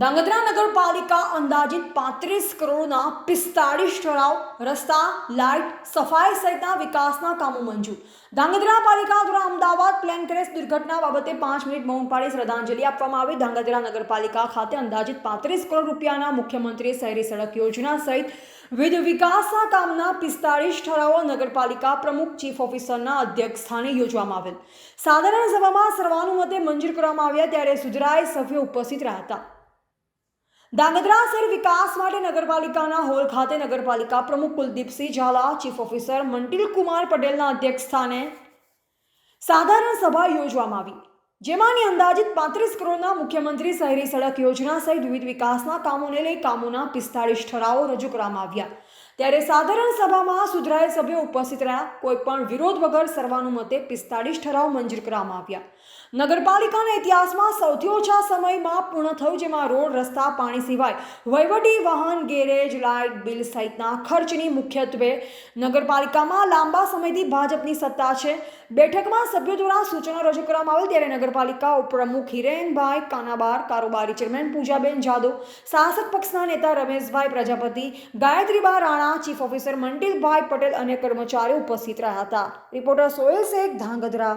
ધાંગધ્રા નગરપાલિકા અંદાજિત પાંત્રીસ કરોડના પિસ્તાળીસ ઠરાવ રસ્તા, લાઇટ, સફાઈ સહિતના વિકાસના કામો મંજૂર. ધાંગધ્રા પાલિકા દ્વારા અમદાવાદ પ્લેન ક્રેશ દુર્ઘટના બાબતે પાંચ મિનિટ મૌન પાડી શ્રદ્ધાંજલિ આપવામાં આવી. ધાંગધ્રા નગરપાલિકા ખાતે અંદાજિત પાંત્રીસ કરોડ રૂપિયાના મુખ્યમંત્રી શહેરી સડક યોજના સહિત વિવિધ વિકાસના કામના પિસ્તાળીસ ઠરાવો નગરપાલિકા પ્રમુખ, ચીફ ઓફિસરના અધ્યક્ષ સ્થાને યોજવામાં આવેલ. સાધારણ સભામાં સર્વાનુમતે મંજૂર કરવામાં આવ્યા ત્યારે સુધરાય સભ્યો ઉપસ્થિત રહ્યા હતા. ધાંગધ્રા શહેર વિકાસ માટે નગરપાલિકાના હોલ ખાતે નગરપાલિકા પ્રમુખ કુલદીપસિંહ ઝાલા, ચીફ ઓફિસર મંટિલ કુમાર પટેલના અધ્યક્ષ સ્થાને સાધારણ સભા યોજવામાં આવી. જેમાંની અંદાજિત પાંત્રીસ કરોડના મુખ્યમંત્રી શહેરી સડક યોજના સહિત વિવિધ વિકાસના કામોને લઈ કામોના પિસ્તાળીસ ઠરાવો રજૂ કરવામાં આવ્યા. ત્યારે સાધારણ સભામાં સુધરાયેલ સભ્યો ઉપસ્થિત રહ્યા. કોઈ પણ વિરોધ વગર સર્વાનુમતે પિસ્તાળીસ ઠરાવ મંજૂર કરવામાં આવ્યા. નગરપાલિકાના ઇતિહાસમાં સૌથી ઓછા સમયમાં પૂર્ણ થયું, જેમાં રોડ, રસ્તા, પાણી સિવાય વહીવટી, વાહન, ગેરેજ, લાઇટ, બિલ સહિતના ખર્ચની મુખ્યત્વે નગરપાલિકામાં લાંબા સમયથી ભાજપની સત્તા છે. બેઠકમાં સભ્યો દ્વારા સૂચનો રજૂ કરવામાં આવેલ, ત્યારે નગરપાલિકા ઉપપ્રમુખ હિરેનભાઈ કાનાબાર, કારોબારી ચેરમેન પૂજાબેન જાદવ શાસક પક્ષના નેતા રમેશભાઈ પ્રજાપતિ ગાયત્રીબા રાણા ચીફ ઓફિસર મંડિલભાઈ પટેલ અને કર્મચારીઓ ઉપસ્થિત રહ્યા હતા. રિપોર્ટર સોહેલ શેખ ધાંગધ્રા.